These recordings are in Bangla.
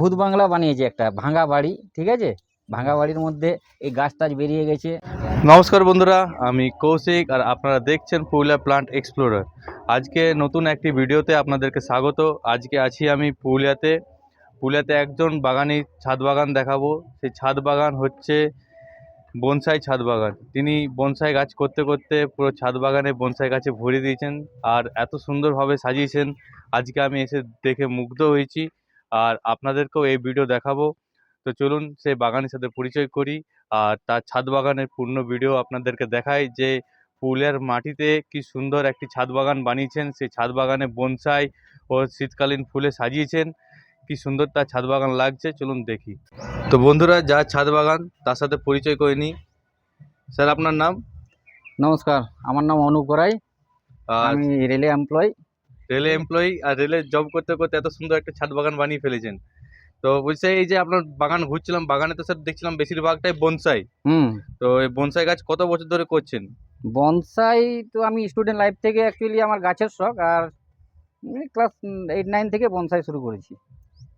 ভূত বাংলা বানিয়েছে একটা, ভাঙা বাড়ি, ঠিক আছে? ভাঙা বাড়ির মধ্যে এই গাছ টাছ বেরিয়ে গেছে। নমস্কার বন্ধুরা, আমি কৌশিক আর আপনারা দেখছেন পুরুলিয়া প্লান্ট এক্সপ্লোরার আজকে নতুন একটি ভিডিওতে আপনাদেরকে স্বাগত। আজকে আছি আমি পুরুলিয়াতে। পুরুলিয়াতে একজন বাগানি ছাদ বাগান দেখাবো। সেই ছাদ বাগান হচ্ছে বনসাই ছাদ বাগান। তিনি বনসাই গাছ করতে করতে পুরো ছাদ বাগানে বনসাই গাছে ভরে দিয়েছেন। আর এত সুন্দরভাবে সাজিয়েছেন। আজকে আমি এসে দেখে মুগ্ধ হয়েছি। আর আপনাদেরকেও এই ভিডিও দেখাবো। তো চলুন সেই বাগানের সাথে পরিচয় করি। আর তার ছাদ বাগানের পূর্ণ ভিডিও আপনাদেরকে দেখাই যে পুরুলিয়ার মাটিতে কি সুন্দর একটি ছাদ বাগান বানিয়েছেন। সেই ছাদ বাগানে বনসাই ও শীতকালীন ফুলে সাজিয়েছেন। কি সুন্দর তার ছাদ বাগান লাগছে চলুন দেখি। তো বন্ধুরা যা ছাদ বাগান তার সাথে পরিচয় করে নিই। স্যার আপনার নাম? নমস্কার আমার নাম অনুপ গড়াই। আমি রেলে এমপ্লয়। রেলে এমপ্লয়ি আর রেলে জব করতে করতে এত সুন্দর একটা ছাদ বাগান বানিয়ে ফেলেছেন। তো বলছে এই যে আপনার বাগান ঘুরছিলাম বাগানে তো স্যার দেখছিলাম বেশিরভাগটাই বনসাই হুম। তো এই বনসাই গাছ কত বছর ধরে করছেন? বনসাই তো আমি স্টুডেন্ট লাইফ থেকে অ্যাকচুয়ালি আমার গাছের শখ আর ক্লাস এইট নাইন থেকে বনসাই শুরু করেছি।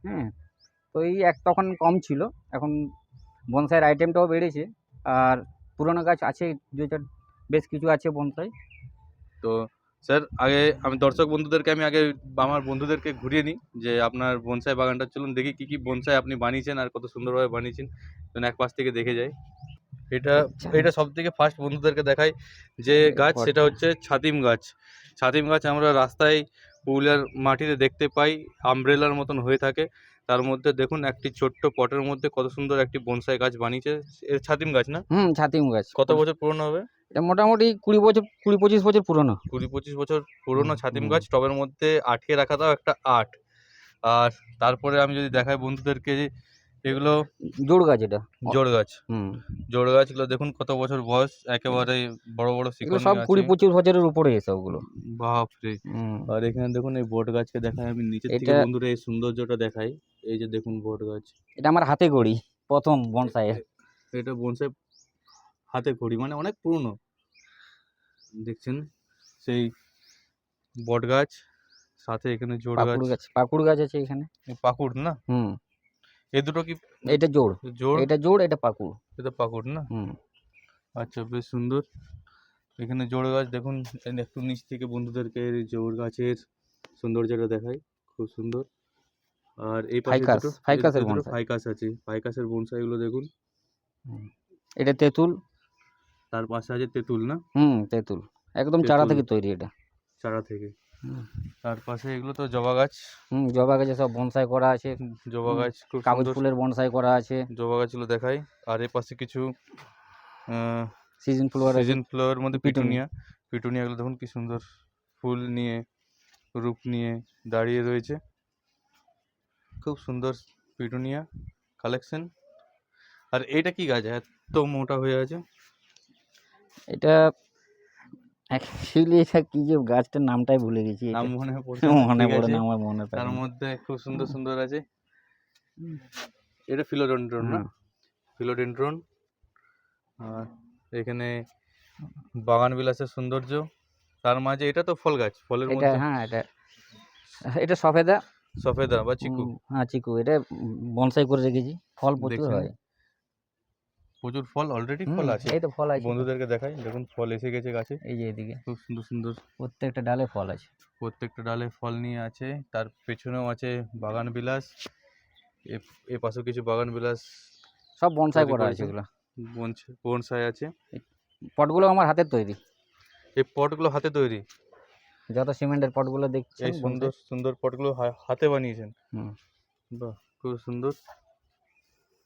হ্যাঁ তো এই এক তখন কম ছিল এখন বনসাইয়ের আইটেমটাও বেড়েছে আর পুরোনো গাছ আছে দু বেশ কিছু আছে বনসাই তো স্যার আগে আমি দর্শক বন্ধুদেরকে আমি আগে আমার বন্ধুদেরকে ঘুরিয়ে নিই যে আপনার বনসাই বাগানটা চলুন দেখি কি কি বনসাই আপনি বানিয়েছেন আর কত সুন্দরভাবে বানিয়েছেন। যেন এক পাশ থেকে দেখে যাই। এটা এটা সব থেকে ফার্স্ট বন্ধুদেরকে দেখাই যে গাছ সেটা হচ্ছে ছাতিম গাছ। ছাতিম গাছ আমরা রাস্তায় পুরুলিয়ার মাটিতে দেখতে পাই আমব্রেলার মতন হয়ে থাকে। তার মধ্যে দেখুন একটি ছোট্ট পটের মধ্যে কত সুন্দর একটি বনসাই গাছ বানিয়েছে। ছাতিম গাছ না? হুম ছাতিম গাছ। কত বছর পুরনো হবে? এটা মোটামুটি কুড়ি বছর কুড়ি পঁচিশ বছর পুরনো। কুড়ি পঁচিশ বছর পুরনো ছাতিম গাছ টবের মধ্যে আটকে রাখা তাও একটা আট। আর তারপরে আমি যদি দেখাই বন্ধুদেরকে এগুলো জোড় গাছ এটা। জোড় গাছ। হুম। জোড় গাছগুলো দেখুন কত বছর বয়স একেবারে বড় বড় শিকড় সব কুড়ি পঁচিশ বছরের উপরে এসবগুলো বাপরে। আর এখানে দেখুন এই বট গাছকে দেখাই আমি নিচের থেকে বন্ধুরা এই সৌন্দর্যটা দেখাই। এই যে দেখুন বট গাছ। এটা আমার হাতে গড়ি প্রথম বনসাইয়ের। এটা বনসাই হাতে ঘড়ি মানে অনেক পুরনো। দেখছেন? সেই বট গাছ সাথে এখানে জোড় গাছ পাকুড় গাছ। পাকুড় গাছ আছে এখানে। পাকুড় না? হুম। এই দুটো কি এটা জোড়। জোড়? এটা জোড় এটা পাকুড়। এটা পাকুড় না? হুম। আচ্ছা বেশ সুন্দর। এখানে জোড় গাছ দেখুন একটু নিচ থেকে বন্ধুদেরকে জোড় গাছের সৌন্দর্যটা দেখাই। খুব সুন্দর। আর এই পাশে দুটো ফাইকাসের বনসাই। ফাইকাস আছে। ফাইকাসের বনসাইগুলো দেখুন। এটা তেঁতুল। তার পাশে আছে তেঁতুল না? হুম তেঁতুল। একদম চারা। থেকে তৈরি এটা। চারা থেকে। তার পাশে এগুলো তো জবা গাছ। হুম জবা গাছে সব বনসাই করা আছে। জবা গাছ খুব কাগজ ফুলের বনসাই করা আছে। জবা গাছগুলো দেখাই। আর এর পাশে কিছু সিজন ফ্লাওয়ার আছে। সিজন ফ্লাওয়ার মধ্যে পিটুনিয়া। পিটুনিয়া। পিটুনিয়াগুলো দেখুন কি সুন্দর। ফুল নিয়ে রূপ নিয়ে দাঁড়িয়ে রয়েছে। খুব সুন্দর পিটুনিয়া কালেকশন। আর এটা কি গাছ? এত মোটা হয়ে আছে। এটা অ্যাকচুয়ালি এটা কি যে গাছটার নামটাই ভুলে গেছি নাম মনে পড়ছে মনে পড়ে না আমার মনে তার মধ্যে খুব সুন্দর সুন্দর আছে। এটা ফিলোডেন্ড্রন না। ফিলোডেন্ড্রন। আর এখানে বাগান বিলাসের সৌন্দর্য। তার মাঝে এটা তো ফল গাছ ফলের মধ্যে। হ্যাঁ এটা। এটা সফেদা। সফেদা বা চিকু। হ্যাঁ চিকু। এটা বনসাই করে রেখেছি। ফল প্রচুর হয়। প্রচুর ফল অলরেডি ফল আছে। এই তো ফল আছে। বন্ধুদেরকে দেখাই দেখুন ফল এসে গেছে গাছে। এই যে এদিকে। খুব সুন্দর সুন্দর। প্রত্যেকটা ডালে ফল আছে। প্রত্যেকটা ডালে ফল নিয়ে আছে তার পেছনেও আছে বাগান বিলাস এ- পাশেও কিছু বাগান বিলাস। সব বনসাই করা আছে। এগুলো। বনস- বনসাই আছে। পটগুলো আমার হাতের তৈরি। এই পটগুলো হাতে তৈরি। যত সিমেন্টের পটগুলো দেখছেন এই সুন্দর সুন্দর পটগুলো হাতে বানিয়েছেন। বাহ খুব সুন্দর।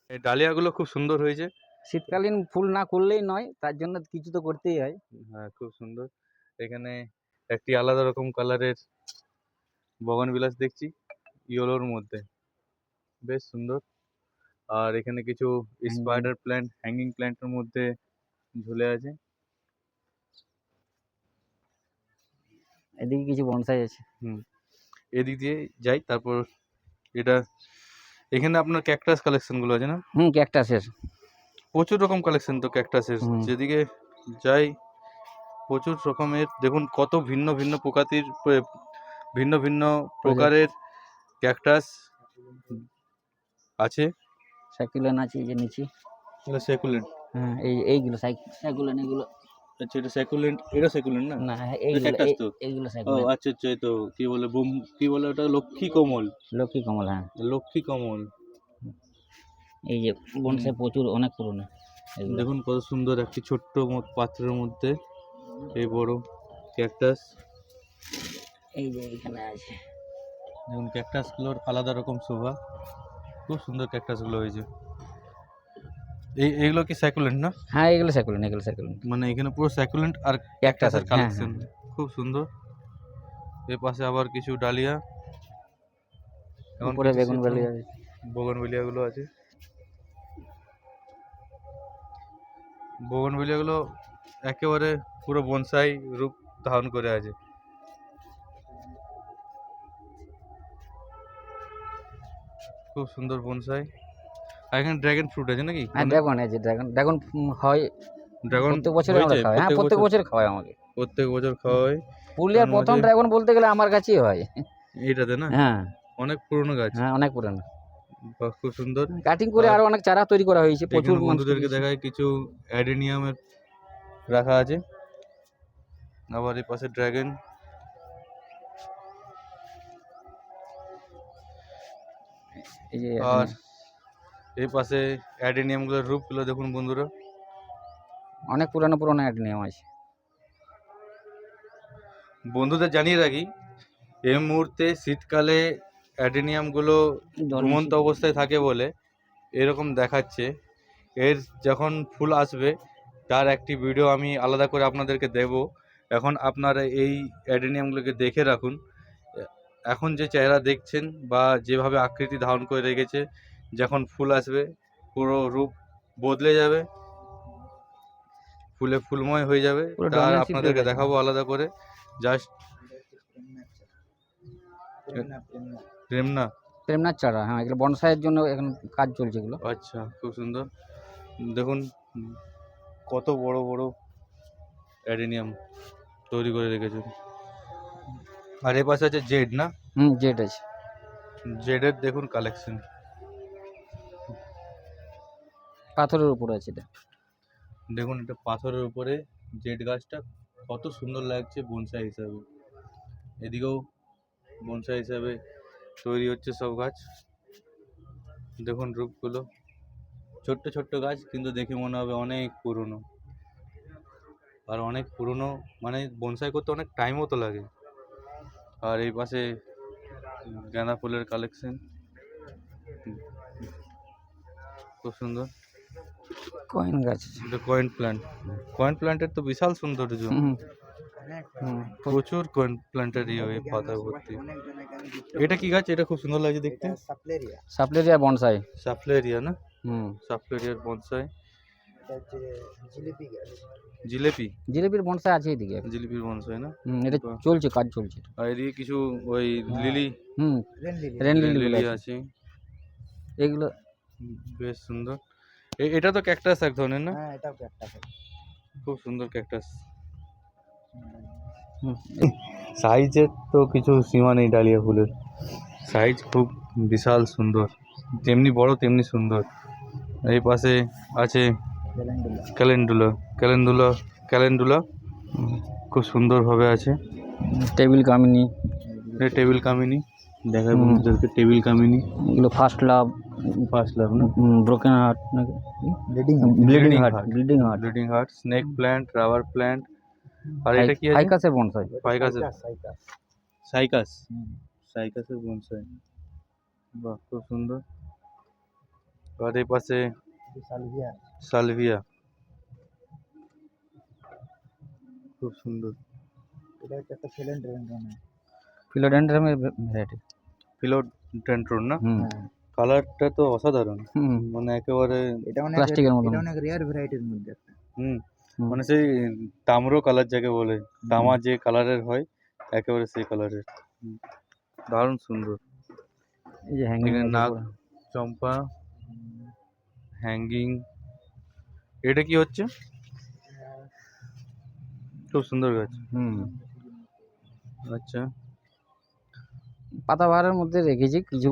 এই ডালিয়াগুলো খুব সুন্দর হয়েছে। শীতকালীন ফুল না করলেই নয় তার জন্য কিছু তো করতেই হয়। হ্যাঁ খুব সুন্দর। এখানে একটি আলাদা রকম কালারের বগান বিলাস দেখছি ইয়েলোর মধ্যে। বেশ সুন্দর। আর এখানে কিছু স্পাইডার প্ল্যান্ট হ্যাঙ্গিং প্ল্যান্টের মধ্যে ঝুলে আছে। এদিকে কিছু বনসাই আছে। হুম এদিক দিয়ে যাই তারপর এটা এখানে আপনার ক্যাকটাস কালেকশনগুলো আছে না? হুম ক্যাকটাসের প্রচুর রকম কালেকশন তো ক্যাকটাসের। যেদিকে যাই প্রচুর রকমের দেখুন কত ভিন্ন ভিন্ন প্রকাতির ভিন্ন ভিন্ন প্রকারের ক্যাকটাস আছে। সাইকুলেন আছে যে নিচে। এটা সেকুলেন্ট হ্যাঁ এই এইগুলো সাইকুলেন এগুলো। আচ্ছা এটা সেকুলেন্ট এটা সেকুলেন্ট না? না এইগুলো cactus এই- তো? এইগুলো ও সাইকুলেন আচ্ছা আচ্ছা এই তো কি বলে বোম কি বলে ওটা? লক্ষ্মী কমল। লক্ষ্মী কমল হ্যাঁ। লক্ষ্মী কমল। এই যে বনসাই প্রচুর অনেক পুরনো। এগুলো দেখুন কত সুন্দর একটি ছোট্ট মত- পাত্রের মধ্যে এই বড় ক্যাকটাস। এই যে এখানে আছে। দেখুন ক্যাকটাসগুলোর আলাদা রকম শোভা। খুব সুন্দর ক্যাকটাসগুলো হয়েছে। এই এগুলো কি স্যাকুলেন্ট না? হ্যাঁ এগুলো সাইকুলেন এগুলো সাইকুলেন মানে এখানে পুরো স্যাকুলেন্ট আর একটা ক্যাকটাসের হ্যাঁ কালেকশন খুব সুন্দর। এর পাশে আবার কিছু ডালিয়া। এখন উপরে কিছু বেগুন শীতল বেলি আছে। বোগনভেলিয়াগুলো একেবারে পুরো বনসাই রূপ ধারণ করে আছে। খুব সুন্দর বনসাই। আর এখানে ড্রাগন ফ্রুট আছে নাকি? হ্যাঁ ড্রাগন আছে ড্রাগন ড্রাগন হয়। ড্রাগন প্রত্যেক বছরে আমরা খাওয়াই। হ্যাঁ প্রত্যেক বছর। খাওয়াই আমাকে। প্রত্যেক বছর খাওয়া হয় পুরুলিয়ার প্রথম ড্রাগন বলতে গেলে আমার কাছেই হয়। এইটাতে না? হ্যাঁ। অনেক পুরনো গাছ। হ্যাঁ অনেক পুরানো। বাহ, খুব সুন্দর। কাটিং করে আর অনেক চারা তৈরি করা হয়েছে প্রচুর বন্ধুদেরকে দেখায় কিছু অ্যাডেনিয়ামের রাখা আছে। আবার এই পাশে ড্রাগন। আর এই পাশে অ্যাডেনিয়ামগুলোর রূপগুলো দেখুন বন্ধুরা। অনেক পুরানো পুরানো একটা নিয়ম আছে। বন্ধুদের জানিয়ে রাখি এই মুহূর্তে শীতকালে অ্যাডেনিয়ামগুলো ঘুমন্ত অবস্থায় থাকে বলে এরকম দেখাচ্ছে। এর যখন ফুল আসবে তার একটি ভিডিও আমি আলাদা করে আপনাদেরকে দেব। এখন আপনারা এই অ্যাডেনিয়ামগুলোকে দেখে রাখুন। এখন যে চেহারা দেখছেন বা যেভাবে আকৃতি ধারণ করে রেখেছে যখন ফুল আসবে পুরো রূপ বদলে যাবে ফুলে ফুলময় হয়ে যাবে। তার আপনাদেরকে দেখাবো আলাদা করে। জাস্ট প্রেমনা? প্রেমনাথ চারা হ্যাঁ এগুলো বনসাইয়ের জন্য এখন কাজ চলছে এগুলো। আচ্ছা খুব সুন্দর। দেখুন কত বড় বড় অ্যাডেনিয়াম তৈরি করে রেখেছে। আর এ পাশে আছে জেড না? হুম জেড আছে। জেডের দেখুন কালেকশন পাথরের উপর আছে এটা। দেখুন এটা পাথরের উপরে জেড গাছটা কত সুন্দর লাগছে বনসাই হিসাবে। এদিকেও বনসাই হিসাবে তৈরি হচ্ছে সব গাছ। দেখুন রূপগুলো। ছোট্ট ছোট্ট গাছ কিন্তু দেখে মনে হবে অনেক পুরনো। আর অনেক পুরনো মানে বনসাই করতে অনেক টাইমও তো লাগে। আর এই পাশে গাঁদা ফুলের কালেকশন খুব সুন্দর। কয়েন গাছ। এটা কয়েন প্ল্যান্ট কয়েন প্ল্যান্টের তো বিশাল সৌন্দর্য। প্রচুর কয়েন প্ল্যান্টের ইয়ে পাতা ভর্তি। এটা কি গাছ? এটা খুব সুন্দর লাগছে দেখতে। সাপ্লেরিয়া। বনসাই। সাফলেরিয়া না? হুম। সাফলেরিয়ার বনসাই। জিলেপি জিলিপির বনসাই আছে এদিকে জিলিপির বনসাই না? হুম এটা বাহ। চলছে কাজ চলছে। আর এদিকে কিছু ওই লিলি? হুম। Rain lily. লিলি আছে। আছে। এগুলো বেশ সুন্দর। এ- এটা তো ক্যাকটাস এক ধরনের না? হ্যাঁ এটাও একটা খুব সুন্দর ক্যাকটাস। হুম, সাইজের তো কিছু সীমা নেই ডালিয়া ফুলের। সাইজ খুব বিশাল সুন্দর। যেমনি বড় তেমনি সুন্দর। এই পাশে আছে ক্যালেন্ডুলা। ক্যালেন্ডুলা ক্যালেন্ডুলা খুব সুন্দরভাবে আছে। টেবিল কামিনি। এটা টেবিল কামিনী। দেখায় হুম। বন্ধুদেরকে টেবিল কামিনী। এগুলো ফার্স্ট লাভ ফার্স্ট লাভ না? ব্রোকেন হার্ট নাকি? Bleeding bleeding heart. Bleeding heart bleeding heart snake plant rubber plant আর এটা কি আছে? হাইকাসের বনসাই। ফাইকাসের সাইকাস সাইকাসের বনসাই। বাহ খুব সুন্দর। আর এই পাশে সালভিয়া। সালভিয়া। খুব সুন্দর। এটা একটা ফেলেন ড্রেন ফিলোডেন্ড্রামের ভ্যারাইটি। ফিলোডেন্ড্রন না? কালারটা তো অসাধারণ। হুম। মানে একেবারে এটা অনেক প্লাস্টিকের মতন। এটা অনেক রেয়ার ভ্যারাইটির মধ্যে হুম। মানে সেই তাম্র কালার যাকে বলে তামা যে কালারের হয় একেবারে সেই কালারের দারুণ সুন্দর। এই যে হ্যাঙ্গিং নাগ চম্পা হ্যাঙ্গিং এটা কি হচ্ছে? খুব সুন্দর গাছ। হুম। আচ্ছা। পাতাবাহারের মধ্যে রেখেছি কিছু।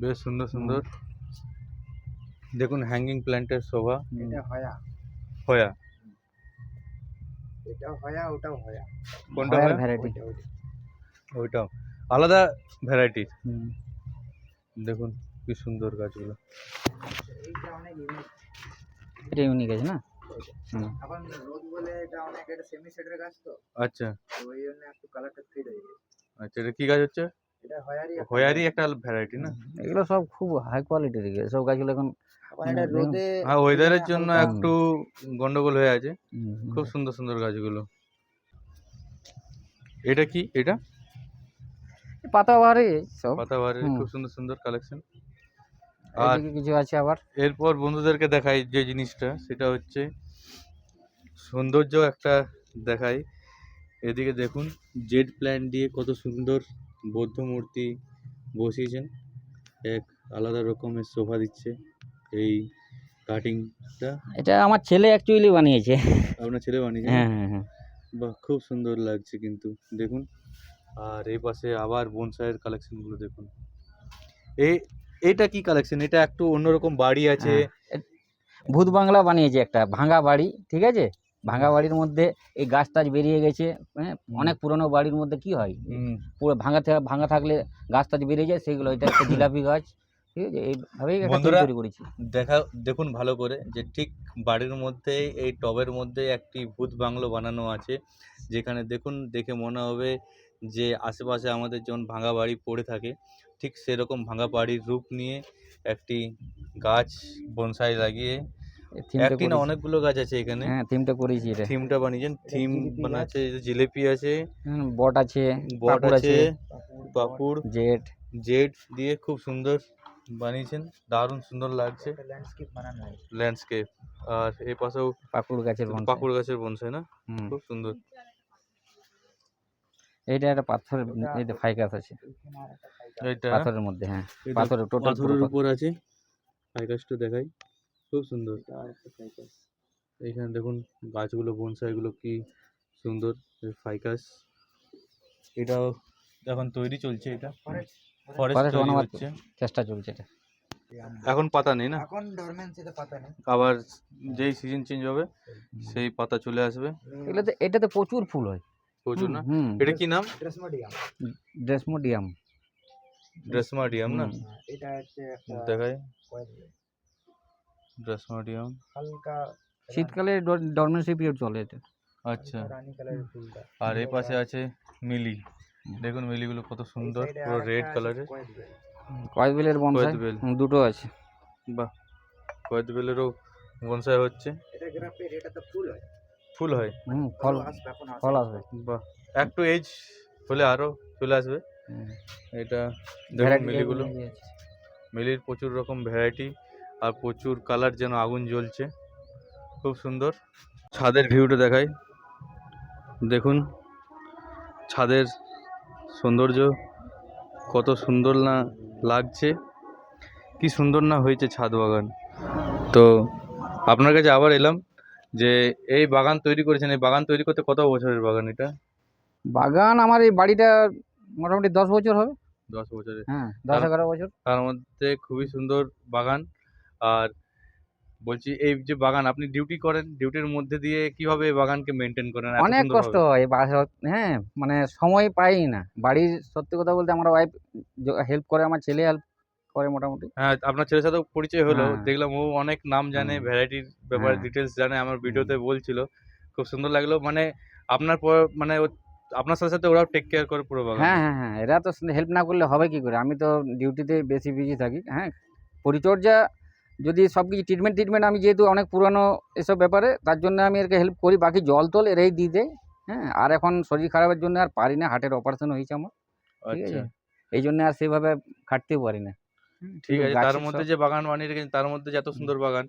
বেশ সুন্দর সুন্দর। দেখুন হ্যাঙ্গিং প্ল্যান্টের শোভা। এটা হয়া। হয়া এটাও হয়া ওটাও হয়া কোনটা হয়া? ভ্যারাইটি ওইটা ওইটা। ওইটাও। আলাদা ভ্যারাইটির হুম। দেখুন কি সুন্দর গাছগুলো। এইটা অনেক ইউনিক এটা ইউনিক আছে না? হুম। এখন রোদ বলে এটা অনেক এটা সেমি গাছ তো। আচ্ছা। তো ওই জন্য একটু কালারটা হয়ে গেছে। আচ্ছা এটা কি গাছ হচ্ছে? এটা একটা ভ্যারাইটি না? এগুলো সব খুব হাই কোয়ালিটির সব গাছগুলো এখন হ্যাঁ ওয়েদারের জন্য একটু গন্ডগোল হয়ে আছে। খুব সুন্দর সুন্দর গাছগুলো। এটা কি? এটা? পাতাবাহারে সব। পাতাবাহারের হুম। খুব সুন্দর সুন্দর কালেকশন আর কিছু আছে আবার? এরপর বন্ধুদেরকে দেখাই যে জিনিসটা সেটা হচ্ছে সৌন্দর্য একটা দেখাই। এদিকে দেখুন জেড প্ল্যান দিয়ে কত সুন্দর বৌদ্ধ মূর্তি বসিয়েছেন। এক আলাদা রকমের শোভা দিচ্ছে এই কাটিংটা। এটা আমার ছেলে অ্যাকচুয়ালি বানিয়েছে। আপনার ছেলে বানিয়েছে? হ্যাঁ হ্যাঁ হ্যাঁ। বাহ খুব সুন্দর লাগছে কিন্তু দেখুন। আর এই পাশে আবার বনসাইয়ের কালেকশনগুলো দেখুন। এই এটা কি কালেকশন এটা একটু অন্যরকম বাড়ি আছে। হ্যাঁ, ভূত বাংলা বানিয়েছে একটা ভাঙা বাড়ি ঠিক আছে? ভাঙা বাড়ির মধ্যে এই গাছ টাছ বেরিয়ে গেছে হ্যাঁ? অনেক পুরনো বাড়ির মধ্যে কি হয়? পুরো ভাঙা ভাঙা থাকলে গাছ টাছ বেরিয়ে যায় সেগুলো এটা একটা জিলাপি গাছ ঠিক আছে? এইভাবেই বন্ধুরা, করেছি। দেখা দেখুন ভালো করে যে ঠিক বাড়ির মধ্যে এই টবের মধ্যে একটি ভূত বাংলো বানানো আছে যেখানে দেখুন দেখে মনে হবে যে আশেপাশে আমাদের যেমন ভাঙা বাড়ি পড়ে থাকে ঠিক সেরকম ভাঙা বাড়ির রূপ নিয়ে একটি গাছ বনসাই লাগিয়ে থিমটা অনেকগুলো গাছ আছে এখানে। হ্যাঁ থিমটা করেছি এটা থিমটা বানিয়েছেন। থিম বানাচ্ছে জিলিপি আছে। হুম, বট আছে বট আছে পাকুড়, জেট। জেড দিয়ে খুব সুন্দর বানিয়েছেন। দারুণ সুন্দর লাগছে। ল্যান্ডস্কেপ বানানো ল্যান্ডস্কেপ আর এই পাশেও পাকুড় গাছের বনসাই। পাকুড় গাছের বনসাই না? হুম। খুব সুন্দর। এইটা একটা পাথর এই যে ফাইকাস আছে। এটা পাথরের মধ্যে হ্যাঁ। পাথরের টোটাল পাথরের উপর আছে। ফাইকাসটা দেখাই। খুব সুন্দর। এইখানে দেখুন গাছগুলো বনসাইগুলো কি সুন্দর ফাইকাস এটাও এখন তৈরি চলছে এটা। ফরেস্ট হচ্ছে। চেষ্টা চলছে এটা। এখন পাতা নেই না? এখন ডরমেন্সিতে পাতা নেই। আবার যেই সিজন চেঞ্জ হবে সেই পাতা চলে আসবে। এগুলোতে এটাতে প্রচুর ফুল হয়। প্রচুর না? এটা কি নাম? ড্রেসমোডিয়াম ড্রেসমোডিয়াম ড্রেসমাডিয়াম না? এটা হচ্ছে একটা ড্রেসমাডিয়াম হালকা শীতকালে ডরমেন্সি পিরিয়ড চলে এটা আচ্ছা। রানী কালারের ফুলটা। আর এই পাশে আছে মিলি। দেখুন মিলিগুলো কত সুন্দর পুরো রেড কালারের কয়েকটা। কয়েকবেলের বনসাই দুটো আছে। বাহ কয়েদবেলেরও বনসাই হচ্ছে। এটা গ্রাফের এটা তো ফুল হয়। ফুল হয়? হুম ফল আসবে ফল আসবে। বাহ একটু এজ হলে আরও চলে আসবে। এটা দেখুন মিলিগুলো। মিলির প্রচুর রকম ভ্যারাইটি আর প্রচুর কালার যেন আগুন জ্বলছে। খুব সুন্দর। ছাদের ভিউটা দেখাই। দেখুন ছাদের সৌন্দর্য কত সুন্দর না লাগছে। কি সুন্দর না হয়েছে ছাদ বাগান। তো আপনার কাছে আবার এলাম যে এই বাগান তৈরি করেছেন এই বাগান তৈরি করতে কত বছরের বাগান এটা? বাগান আমার এই বাড়িটা মোটামুটি দশ বছর হবে। দশ বছরের। হ্যাঁ দশ এগারো বছর। তার মধ্যে খুবই সুন্দর বাগান। আর বলছি এই যে বাগান আপনি ডিউটি করেন ডিউটির মধ্যে দিয়ে কীভাবে বাগানকে মেনটেন করেন অনেক কষ্ট হয় হ্যাঁ মানে সময় পাই না। বাড়ির সত্যি কথা বলতে আমার ওয়াইফ হেল্প করে আমার ছেলে হেল্প করে মোটামুটি। হ্যাঁ আপনার ছেলের সাথেও পরিচয় হলো। হ্যাঁ। দেখলাম ও অনেক নাম জানে ভ্যারাইটির ব্যাপারে হ্যাঁ। ডিটেলস জানে আমার ভিডিওতে বলছিল। খুব সুন্দর লাগল। মানে আপনার পর- মানে আপনার সাথে সাথে ওরাও টেক কেয়ার করে পুরো বাগান হ্যাঁ হ্যাঁ হ্যাঁ এরা তো হেল্প না করলে হবে কি করে? আমি তো ডিউটিতে বেশি বিজি থাকি হ্যাঁ। পরিচর্যা যদি সব কিছু ট্রিটমেন্ট ট্রিটমেন্ট আমি যেহেতু অনেক পুরানো এসব ব্যাপারে তার জন্য আমি এরকে হেল্প করি বাকি জল টল এরাই দিয়ে দেয় হ্যাঁ? আর এখন শরীর খারাপের জন্য আর পারি না হার্টের অপারেশন হয়েছে আমার ঠিক আচ্ছা। আছে এই জন্য আর সেভাবে খাটতেও পারি না। ঠিক আছে তার মধ্যে যে বাগান বানিয়ে রেখেছেন তার মধ্যে যে এত সুন্দর বাগান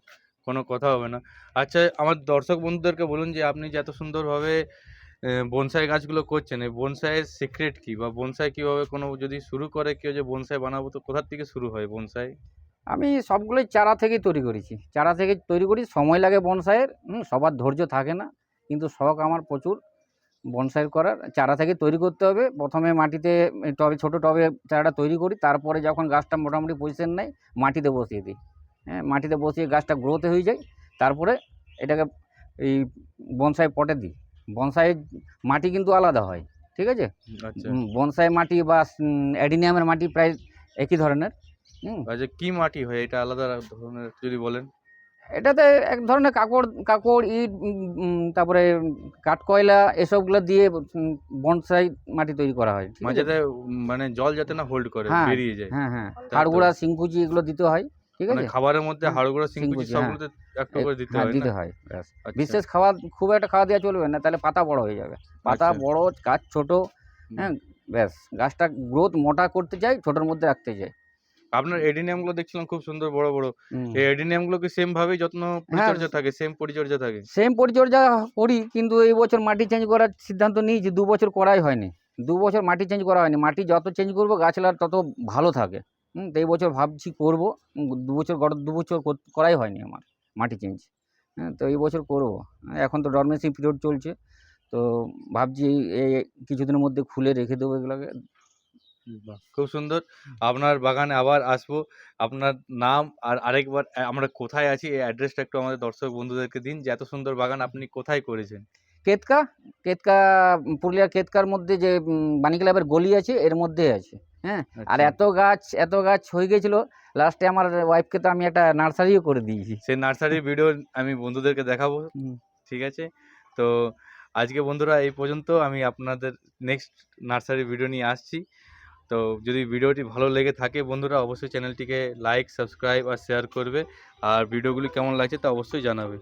কোনো কথা হবে না। আচ্ছা আমার দর্শক বন্ধুদেরকে বলুন যে আপনি যে এত সুন্দরভাবে বনসাই গাছগুলো করছেন এই বনসাইয়ের সিক্রেট কি? বা বনসাই কীভাবে কোনো যদি শুরু করে কেউ যে বনসাই বানাবো তো কোথার থেকে শুরু হয় বনসাই? আমি সবগুলোই চারা থেকেই তৈরি করেছি। চারা থেকে তৈরি করি সময় লাগে বনসাইয়ের সবার ধৈর্য থাকে না কিন্তু শখ আমার প্রচুর বনসাই করার। চারা থেকে তৈরি করতে হবে প্রথমে মাটিতে টবে ছোটো টবে চারাটা তৈরি করি তারপরে যখন গাছটা মোটামুটি পজিশন নেয় মাটিতে বসিয়ে দিই। হ্যাঁ মাটিতে বসিয়ে গাছটা গ্রোথ হয়ে যায় তারপরে এটাকে এই বনসাই পটে দিই। বনসাই মাটি কিন্তু আলাদা হয় ঠিক আছে? আচ্ছা। বনসাই মাটি বা অ্যাডিনিয়ামের মাটি প্রায় একই ধরনের আচ্ছা কি মাটি হয় এটা আলাদা ধরনের যদি বলেন। এটাতে এক ধরনের কাকড় কাকড় ইট তারপরে কাঠকয়লা এসবগুলো দিয়ে বনসাই মাটি তৈরি করা হয় মাঝেতে মানে জল যাতে না হোল্ড করে হ্যাঁ, বেরিয়ে যায়। হ্যাঁ হ্যাঁ। হাড়গুড়া সিংকুচি এগুলো দিতে হয় ঠিক মানে আছে? খাবারের মধ্যে হাড়গুঁড়ো সিংকুচি হ্যাঁ। সবগুলোতে একটু করে দিতে হ্যাঁ হয় দিতে হয় আচ্ছা, বিশেষ খাওয়া খুব একটা খাওয়া দেওয়া চলবে না তাহলে পাতা বড় হয়ে যাবে। পাতা আচ্ছা। বড় গাছ ছোট হ্যাঁ ব্যাস। গাছটা গ্রোথ মোটা করতে চাই ছোটোর মধ্যে রাখতে চাই। আপনার এডিনিয়ামগুলো দেখছিলাম খুব সুন্দর বড় বড়। এই এডিনিয়ামগুলো কি সেম ভাবেই যত্ন পরিচর্যা থাকে? সেম পরিচর্যা থাকে? সেম পরিচর্যা করি কিন্তু এই বছর মাটি চেঞ্জ করার সিদ্ধান্ত নিয়েছি দু বছর করাই হয়নি। দু বছর মাটি চেঞ্জ করা হয়নি। মাটি যত চেঞ্জ করব গাছলার তত ভালো থাকে। হুম তো এই বছর ভাবছি করব। দু বছর গত দু বছর করাই হয়নি আমার মাটি চেঞ্জ হ্যাঁ তো এই বছর করব। এখন তো ডরমেন্সি পিরিয়ড চলছে। তো ভাবছি এই কিছুদিনের মধ্যে খুলে রেখে দেবো এগুলোকে। খুব সুন্দর। আপনার বাগানে আবার আসব। আপনার নাম আর আরেকবার আমরা কোথায় আছি এই অ্যাড্রেসটা একটু আমাদের দর্শক বন্ধুদেরকে দিন। যে এত সুন্দর বাগান আপনি কোথায় করেছেন? কেতকা কেতকা উম, পুরুলিয়ার কেতকার মধ্যে যে বাণী ক্লাবের গলি আছে এর মধ্যে আছে হ্যাঁ? আর আচ্ছা। এত গাছ এত গাছ হয়ে গেছিল লাস্টে আমার ওয়াইফকে তো আমি একটা নার্সারিও করে দিয়েছি। সেই নার্সারির ভিডিও আমি বন্ধুদেরকে দেখাবো ঠিক আছে? তো আজকে বন্ধুরা এই পর্যন্ত আমি আপনাদের নেক্সট নার্সারি ভিডিও নিয়ে আসছি। তো যদি ভিডিওটি ভালো লেগে থাকে বন্ধুরা, অবশ্যই চ্যানেলটিকে লাইক, সাবস্ক্রাইব আর শেয়ার করবে। আর ভিডিওগুলি কেমন লাগছে তা অবশ্যই জানাবে।